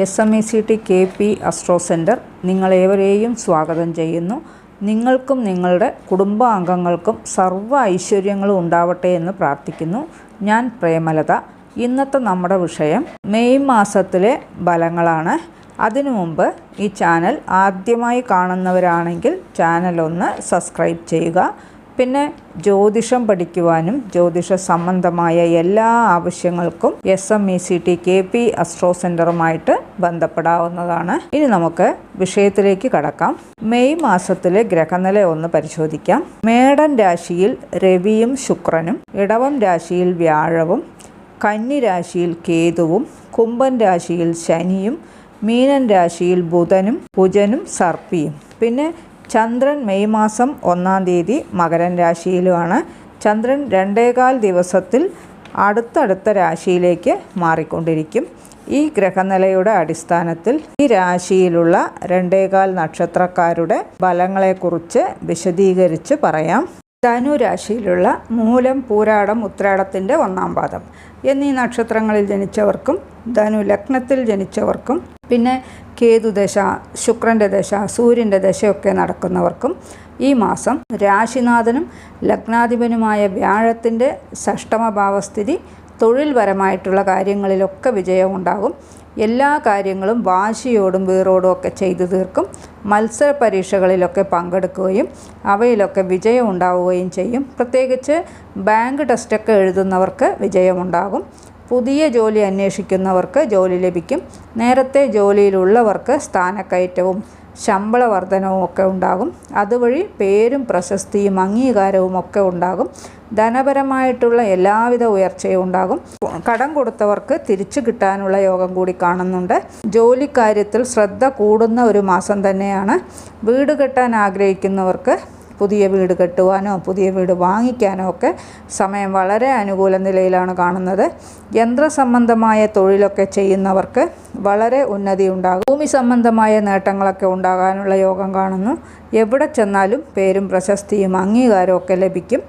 S M E C T K P astro centre നിങ്ങളേവരെയും സ്വാഗതം ചെയ്യുന്നു. നിങ്ങൾക്കും നിങ്ങളുടെ കുടുംബാംഗങ്ങൾക്കും സർവ ഐശ്വര്യങ്ങളും ഉണ്ടാവട്ടെ എന്ന് പ്രാർത്ഥിക്കുന്നു. ഞാൻ പ്രേമലത. ഇന്നത്തെ നമ്മുടെ വിഷയം മെയ് മാസത്തിലെ ഫലങ്ങളാണ്. അതിനു മുമ്പ് ഈ ചാനൽ ആദ്യമായി കാണുന്നവരാണെങ്കിൽ ചാനൽ ഒന്ന് സബ്സ്ക്രൈബ് ചെയ്യുക. പിന്നെ ജ്യോതിഷം പഠിക്കുവാനും ജ്യോതിഷ സംബന്ധമായ എല്ലാ ആവശ്യങ്ങൾക്കും S M E C T K P astro സെന്ററുമായിട്ട് ബന്ധപ്പെടാവുന്നതാണ്. ഇനി നമുക്ക് വിഷയത്തിലേക്ക് കടക്കാം. മെയ് മാസത്തിലെ ഗ്രഹനില ഒന്ന് പരിശോധിക്കാം. മേടൻ രാശിയിൽ രവിയും ശുക്രനും ഇടവം രാശിയിൽ വ്യാഴവും കന്നി രാശിയിൽ കേതുവും കുംഭൻ രാശിയിൽ ശനിയും മീനൻ രാശിയിൽ ബുധനും കുജനും സർപ്പിയും. പിന്നെ ചന്ദ്രൻ മെയ് മാസം ഒന്നാം തീയതി മകരൻ രാശിയിലുമാണ്. ചന്ദ്രൻ രണ്ടേകാൽ ദിവസത്തിൽ അടുത്തടുത്ത രാശിയിലേക്ക് മാറിക്കൊണ്ടിരിക്കും. ഈ ഗ്രഹനിലയുടെ അടിസ്ഥാനത്തിൽ ഈ രാശിയിലുള്ള രണ്ടേകാൽ നക്ഷത്രക്കാരുടെ ഫലങ്ങളെക്കുറിച്ച് വിശദീകരിച്ച് പറയാം. ധനു രാശിയിലുള്ള മൂലം പൂരാടം ഉത്രാടത്തിന്റെ ഒന്നാം പാദം. എന്നീ നക്ഷത്രങ്ങളിൽ ജനിച്ചവർക്കും ധനു ലഗ്നത്തിൽ ജനിച്ചവർക്കും പിന്നെ കേതുദശ ശുക്രന്റെ ദശ സൂര്യന്റെ ദശയൊക്കെ നടക്കുന്നവർക്കും ഈ മാസം രാശിനാഥനും ലഗ്നാധിപനുമായ വ്യാഴത്തിന്റെ സഷ്ടമഭാവസ്ഥിതി തൊഴിൽപരമായിട്ടുള്ള കാര്യങ്ങളിലൊക്കെ വിജയമുണ്ടാകും. എല്ലാ കാര്യങ്ങളും വാശിയോടും വീറോടും ഒക്കെ ചെയ്തു തീർക്കും. മത്സര പരീക്ഷകളിലൊക്കെ പങ്കെടുക്കുകയും അവയിലൊക്കെ വിജയം ഉണ്ടാവുകയും ചെയ്യും. പ്രത്യേകിച്ച് ബാങ്ക് ടെസ്റ്റൊക്കെ എഴുതുന്നവർക്ക് വിജയമുണ്ടാകും. പുതിയ ജോലി അന്വേഷിക്കുന്നവർക്ക് ജോലി ലഭിക്കും. നേരത്തെ ജോലിയിലുള്ളവർക്ക് സ്ഥാനക്കയറ്റവും ശമ്പള വർധനവും ഒക്കെ ഉണ്ടാകും. അതുവഴി പേരും പ്രശസ്തിയും അംഗീകാരവും ഒക്കെ ഉണ്ടാകും. ധനപരമായിട്ടുള്ള എല്ലാവിധ ഉയർച്ചയും ഉണ്ടാകും. കടം കൊടുത്തവർക്ക് തിരിച്ചു കിട്ടാനുള്ള യോഗം കൂടി കാണുന്നുണ്ട്. ജോലിക്കാര്യത്തിൽ ശ്രദ്ധ കൂടുന്ന ഒരു മാസം തന്നെയാണ്. വീട് കെട്ടാൻ ആഗ്രഹിക്കുന്നവർക്ക് പുതിയ വീട് കെട്ടുവാനോ പുതിയ വീട് വാങ്ങിക്കാനോ ഒക്കെ സമയം വളരെ അനുകൂല നിലയിലാണ് കാണുന്നത്. യന്ത്രസംബന്ധമായ തൊഴിലൊക്കെ ചെയ്യുന്നവർക്ക് വളരെ ഉന്നതി ഉണ്ടാകും. ഭൂമി സംബന്ധമായ നേട്ടങ്ങളൊക്കെ ഉണ്ടാകാനുള്ള യോഗം കാണുന്നു. എവിടെ ചെന്നാലും പേരും പ്രശസ്തിയും അംഗീകാരവും ഒക്കെ ലഭിക്കും.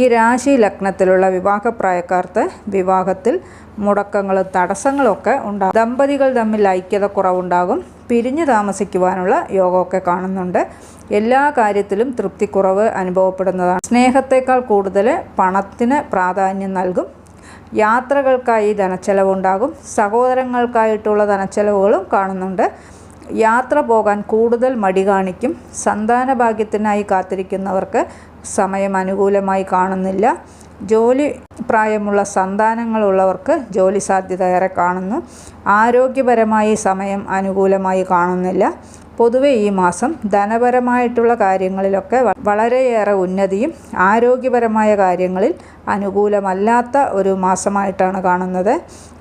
ഈ രാശി ലഗ്നത്തിലുള്ള വിവാഹപ്രായക്കാർക്ക് വിവാഹത്തിൽ മുടക്കങ്ങളും തടസ്സങ്ങളൊക്കെ ഉണ്ടാകും. ദമ്പതികൾ തമ്മിൽ ഐക്യത കുറവുണ്ടാകും. പിരിഞ്ഞു താമസിക്കുവാനുള്ള യോഗമൊക്കെ കാണുന്നുണ്ട്. എല്ലാ കാര്യത്തിലും തൃപ്തിക്കുറവ് അനുഭവപ്പെടുന്നതാണ്. സ്നേഹത്തേക്കാൾ കൂടുതൽ പണത്തിന് പ്രാധാന്യം നൽകും. യാത്രകൾക്കായി ധനച്ചെലവുണ്ടാകും. സഹോദരങ്ങൾക്കായിട്ടുള്ള ധനച്ചെലവുകളും കാണുന്നുണ്ട്. യാത്ര പോകാൻ കൂടുതൽ മടി കാണിക്കും. സന്താന ഭാഗ്യത്തിനായി കാത്തിരിക്കുന്നവർക്ക് സമയം അനുകൂലമായി കാണുന്നില്ല. ജോലി പ്രായമുള്ള സന്താനങ്ങളുള്ളവർക്ക് ജോലി സാധ്യത ഏറെ കാണുന്നു. ആരോഗ്യപരമായി സമയം അനുകൂലമായി കാണുന്നില്ല. പൊതുവെ ഈ മാസം ധനപരമായിട്ടുള്ള കാര്യങ്ങളിലൊക്കെ വളരെയേറെ ഉന്നതിയും ആരോഗ്യപരമായ കാര്യങ്ങളിൽ അനുകൂലമല്ലാത്ത ഒരു മാസമായിട്ടാണ് കാണുന്നത്.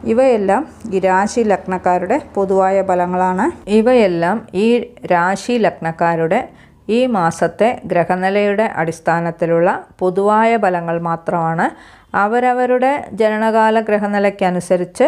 ഇവയെല്ലാം ഈ രാശി ലഗ്നക്കാരുടെ പൊതുവായ ഫലങ്ങളാണ്. ഇവയെല്ലാം ഈ രാശി ലഗ്നക്കാരുടെ ഈ മാസത്തെ ഗ്രഹനിലയുടെ അടിസ്ഥാനത്തിലുള്ള പൊതുവായ ഫലങ്ങൾ മാത്രമാണ്. അവരവരുടെ ജനനകാല ഗ്രഹനിലയ്ക്കനുസരിച്ച്